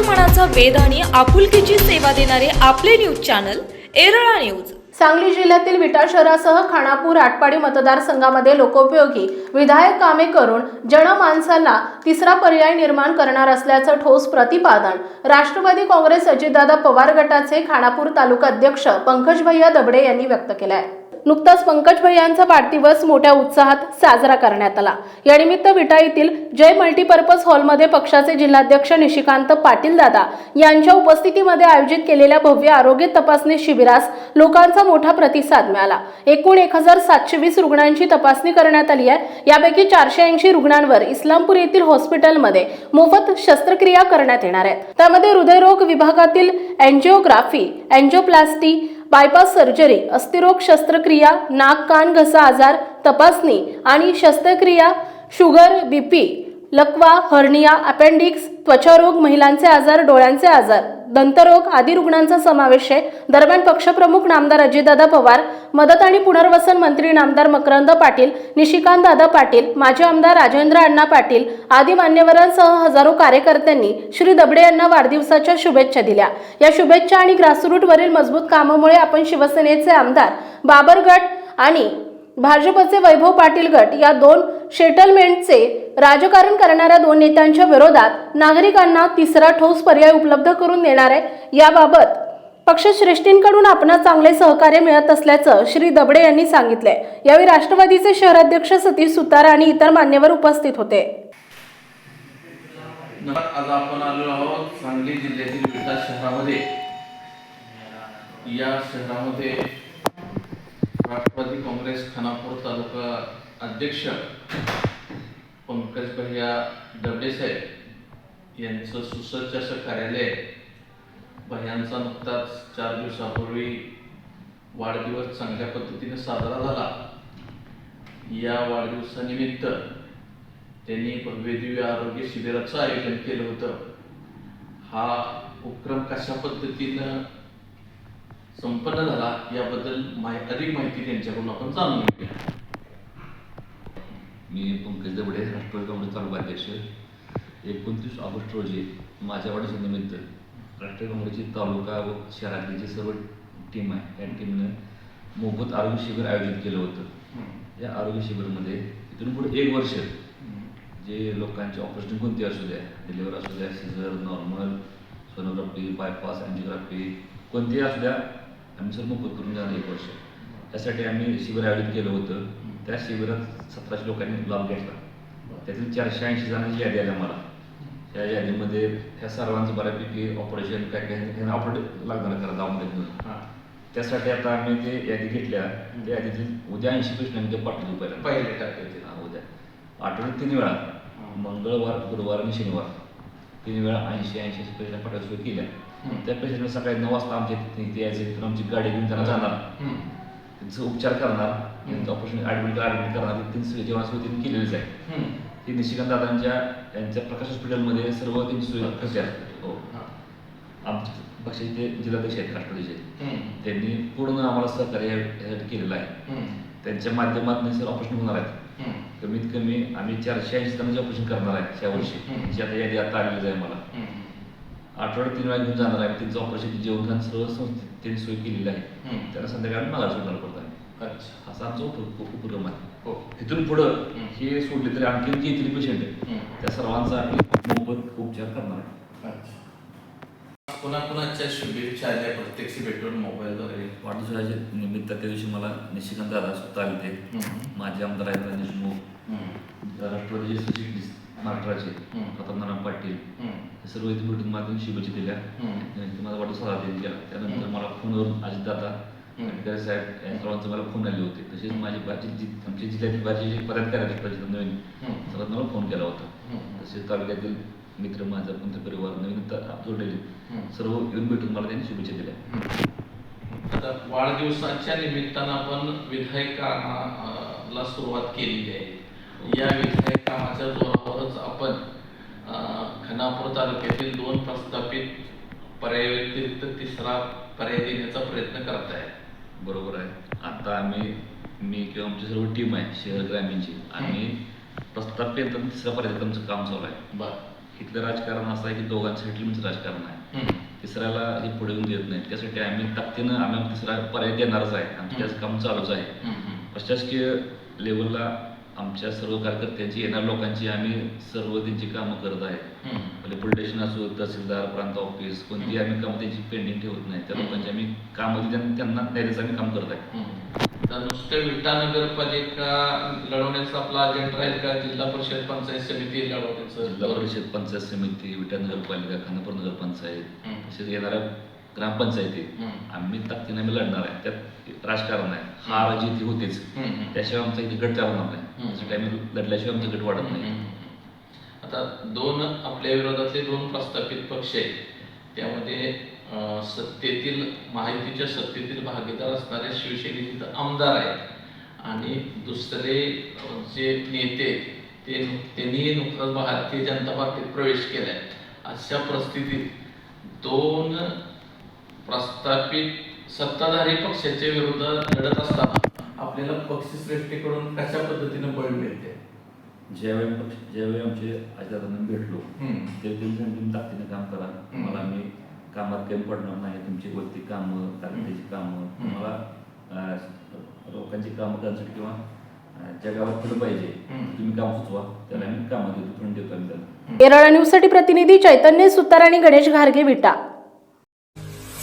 मनाचा वेद आणि आपुलकीची सेवा देणारे आपले news channel Erala news. Sangli जिल्ह्यातील विटा शहरासह खानापूर आटपाडी मतदारसंघामध्ये लोकोपयोगी विधायक कामे करून जनमानसाला तिसरा पर्याय निर्माण करणार असल्याचं ठोस प्रतिपादन. राष्ट्रवादी काँग्रेस अजितदादा पवार गटाचे खानापूर तालुका अध्यक्ष पंकज भैया दबडे यांनी व्यक्त केलं आहे नुकताच पंकज भैयांचा वाढदिवस मोठ्या उत्साहात साजरा करण्यात आला. यानिमित्त विटा येथील जय मल्टीपर्पज हॉलमध्ये पक्षाचे जिल्हाध्यक्ष निशिकांत पाटील दादा यांच्या उपस्थितीमध्ये आयोजित केलेल्या भव्य आरोग्य तपासणी शिबिरास लोकांचा मोठा प्रतिसाद मिळाला. एकूण एक हजार सातशे वीस रुग्णांची तपासणी करण्यात आली आहे. यापैकी चारशे ऐंशी रुग्णांवर इस्लामपूर येथील हॉस्पिटलमध्ये मोफत शस्त्रक्रिया करण्यात येणार आहेत त्यामध्ये हृदयरोग विभागातील अँजिओग्राफी अँजिओप्लास्टी बायपास सर्जरी अस्थिरोग शस्त्रक्रिया नाक कान घसा आजार तपासणी आणि शस्त्रक्रिया शुगर बीपी लकवा हर्निया अपेंडिक्स त्वचारोग महिलांचे आजार डोळ्यांचे आजार. दंतरोग आदी रुग्णांचा समावेश आहे. दरम्यान पक्षप्रमुख नामदार अजितदादा पवार मदत आणि पुनर्वसन मंत्री नामदार मकरंद पाटील निशिकांत दादा पाटील माजी आमदार राजेंद्र अण्णा पाटील आदी मान्यवरांसह हजारो कार्यकर्त्यांनी श्री दबडे यांना वाढदिवसाच्या शुभेच्छा दिल्या. या शुभेच्छा आणि ग्रासरूटवरील मजबूत कामामुळे आपण शिवसेनेचे आमदार बाबर गट आणि भाजपचे वैभव पाटील गट या दोन सेटलमेंटचे राजकारण करणाऱ्या दोन नेत्यांच्या विरोधात नागरिकांना तिसरा ठोस पर्याय उपलब्ध करून देणार आहे. याबाबत पक्षश्रेष्ठींकडून आपणास चांगले सहकार्य मिळत असल्याचं श्री दबडे यांनी सांगितलंय. यावेळी राष्ट्रवादीचे शहराध्यक्ष सतीश सुतार आणि इतर मान्यवर उपस्थित होते. आज आपण आलेलो आहोत सांगली जिल्ह्यातील विटा शहरामध्ये. या शहरामध्ये राष्ट्रवादी काँग्रेस खानापूर तालुका अध्यक्ष पंकज भैया दबडेसाहेब यांचं सुसज्ज असं कार्यालय आहे. भैयांचा नुकताच चार दिवसापूर्वी वाढदिवस चांगल्या पद्धतीने साजरा झाला या वाढदिवसानिमित्त त्यांनी भव्यदिव्य आरोग्य शिबिराचं आयोजन केलं होतं हा उपक्रम कशा पद्धतीनं संपन्न झाला याबद्दल माहि अधिक माहिती त्यांच्याकडून आपण जाणून घेऊया. मी पंकज दबडे राष्ट्रवादी काँग्रेस तालुका अध्यक्ष. एकोणतीस ऑगस्ट रोजी माझ्या वाढदिवसानिमित्त राष्ट्रीय काँग्रेसची तालुका व शहरातली जी सर्व टीम आहे या टीमनं मोफत आरोग्य शिबिर आयोजित केलं होतं. या आरोग्य शिबिरमध्ये इथून पुढे एक वर्ष जे लोकांचे ऑपरेशन कोणते असू द्या डिलिव्हर असू द्या caesar normal sonography bypass angiography कोणतीही असू द्या आम्ही सर्व मोफत करून जाणार एक वर्ष. त्यासाठी आम्ही शिबिर आयोजित केलं होतं. त्या शिबिरात सतराशे लोकांनी लाभ घेतला. त्यातील चारशे ऐंशी जणांची यादी आली मला त्या यादीमध्ये ह्या सर्वांचं बऱ्यापैकी ऑपरेशन काय काय ऑपरेट लागणार करा हां. त्यासाठी आता आम्ही ते यादी घेतल्या. त्या यादीतील उद्या ऐंशी पेशंट पाठवतो पहिल्यांदा. पहिले टाकायचे हा, उद्या. आठवड्यात तीन वेळा. मंगळवार गुरुवार आणि शनिवार. तीन वेळा ऐंशी ऐंशी पेशंट पाठवायला सुरू केल्या. त्या त्या पेशंट सकाळी नऊ वाजता आमच्या इथे यायचे तिथून आमची गाडी घेऊन त्यांना जाणार. त्यांचं उपचार करणार. त्यांचं ऑपरेशन ॲडमिट ॲडमिट करणार. ही तीन सोयी जेव्हा सोय त्यांनी केलेलीच आहे. ती निशिकांत दादांच्या यांच्या प्रकाश हॉस्पिटलमध्ये सर्व त्यांची सोयी करतात हो. आमचे पक्षाचे ते जिल्हाध्यक्ष आहेत राष्ट्रवादीचे त्यांनी पूर्ण आम्हाला सहकार्य या- यासाठी केलेलं आहे. त्यांच्या माध्यमातून सर ऑपरेशन होणार आहेत. कमीत कमी आम्ही चारशे ऐंशी जणांचे ऑपरेशन करणार आहे. या वर्षी हम्म. जी आता यादी आता आलेली आहे मला आठवड्यात तीन वेळा घेऊन जाणार आहे. त्यांचं ऑपरेशन जेवण सर्व संस्थेत त्यांनी सोय केलेली आहे. त्यांना संध्याकाळी मला सोडणार पडत आहे अच्छा. असा आमचा उप उप- उपक्रम आहे. हो. इथून पुढं. हे सोडले तरी आणखी जे येथील पेशंट आहे त्या सर्वांचा आम्ही मोफत उपचार करणार आहे. कुणाकुणाच्या शुभेच्छा आल्या प्रत्यक्ष भेटून मोबाईलद्वारे वाढदिवसाच्या निमित्त त्या दिवशी मला निशिकांत दादा स्वतः आले ते माझे आमदार आहेत देशमुख राष्ट्रवादीचे सरचिटणीस महाराष्ट्राचे. प्रतापनारायण पाटील. हे सर्व इथे भेटून मला शुभेच्छा दिल्या. माझा वाढदिवस साजरा केला त्यानंतर. मला फोनवरून अजितदादा. गडकरी साहेब या सर्वांचे मला फोन आले होते. तसेच माझी जी आमच्या जिल्ह्यातील भाजी जे पदाधिकारी आहेत पाहिजे नवीन सर्वांना मला फोन केला होता. तसेच तालुक्यातील मित्र माझा पंत परिवार नवीन जोडलेले सर्व येऊन भेटून मला त्यांनी शुभेच्छा दिल्या. आता वाढदिवसाच्या निमित्तानं आपण विधायक कामाला सुरुवात केलेली आहे. या कामाच्या जोरावरच आपण खानापूर तालुक्यातील दोन प्रस्थापित पर्याय व्यतिरिक्त तिसरा पर्याय देण्याचा प्रयत्न करत आहे बरोबर आहे. आता आम्ही मी किंवा आमची सर्व टीम आहे शहर ग्रामीणची. आम्ही प्रस्थापित तिसऱ्या पर्यंत आमचं काम चालू आहे. बर. इथलं राजकारण असं आहे की दोघांचं सेटलमेंटचं राजकारण आहे. तिसऱ्याला हे पुढे येऊन देत नाही त्यासाठी आम्ही ताकदीनं आम्ही तिसरा पर्याय देणारच आहे. आमचं त्याचं काम चालूच आहे. प्रशासकीय लेवलला आमच्या सर्व कार्यकर्त्यांची येणाऱ्या लोकांची आम्ही सर्व त्यांची कामं करत आहे. म्हणजे पोलीस स्टेशन असो तहसीलदार प्रांत ऑफिस कोणतीही आम्ही कामं त्यांची पेंडिंग ठेवत नाही. त्या लोकांची आम्ही कामं त्यांना द्यायचं आम्ही काम करत आहे. तर नुसतं विटा नगरपालिका लढवण्याचा आपला अजेंडा राहील का? जिल्हा परिषद पंचायत समिती जिल्हा लढवण्याचं. परिषद पंचायत समिती विटा नगरपालिका खानापूर नगरपंचायत. तसेच येणाऱ्या ग्रामपंचायती. आम्ही ताकदीने आम्ही लढणार आहे. त्यात राजकारण आहे. हार ही होतीच. त्याशिवाय आमचा इथे गट चालणार नाही. त्यासाठी आम्ही लढल्याशिवाय आमचा गट वाढत नाही. आता दोन आपल्या विरोधातले दोन प्रस्थापित पक्ष आहेत. त्यामध्ये सत्तेतील माहितीच्या सत्तेतील भागीदार असणारे शिवसेनेचे आमदार आहेत. आणि दुसरे जे नेते ते त्यांनी नुकताच भारतीय जनता पार्टीत प्रवेश केलाय. अशा परिस्थितीत दोन प्रस्थापित सत्ताधारी पक्षाच्या विरोधात लढत असताना आपल्याला पक्षश्रेष्ठीकडून कशा पद्धतीने बळ मिळते ज्यावेळी पक्ष- ज्यावेळी आमचे आजारांना भेटलो हम्म. ते सांगितलं ताकदीने काम करा हम्म. मला मी कामात कमी पडणार नाही तुमची वरती कामं ताकदीची कामं हम्म. तुम्हाला अं, लोकांची कामं करण्यासाठी किंवा अं, ज्या गावात पाहिजे हम्म. तुम्ही काम सुचवा त्याला आम्ही कामं देतो पण देतो आम्ही त्याला केरळ न्यूजसाठी प्रतिनिधी चैतन्य सुतार आणि गणेश घारगे विटा